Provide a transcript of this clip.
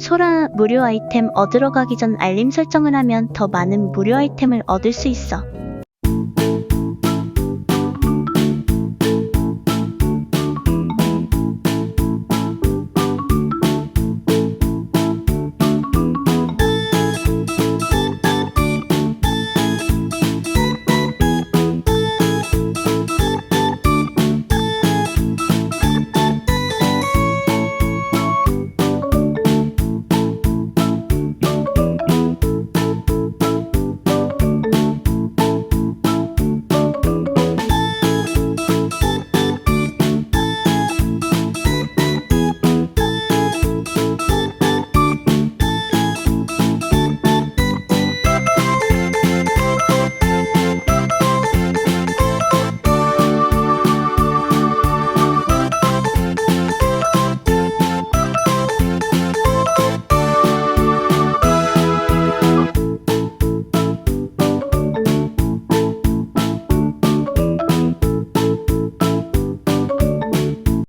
소라 무료 아이템 얻으러 가기 전 알림 설정을 하면 더 많은 무료 아이템을 얻을 수 있어.